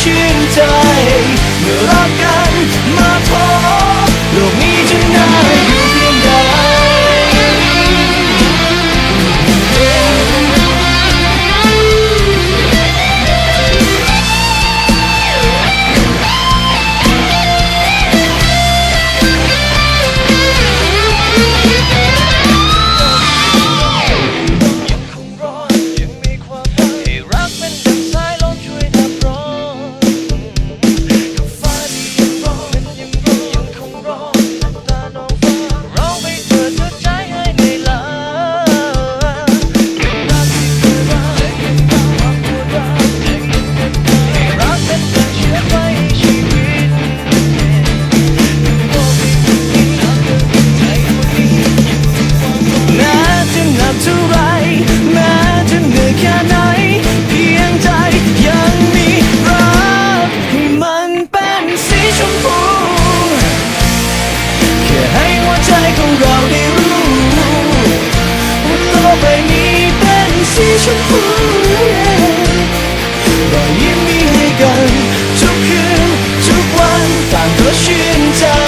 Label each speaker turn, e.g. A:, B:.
A: ชื่นใจเมื่อรักกัน ชมพูรอยยิ้มมีให้กัน ทุกคืน ทุกวันต่างก็ชื่นใจ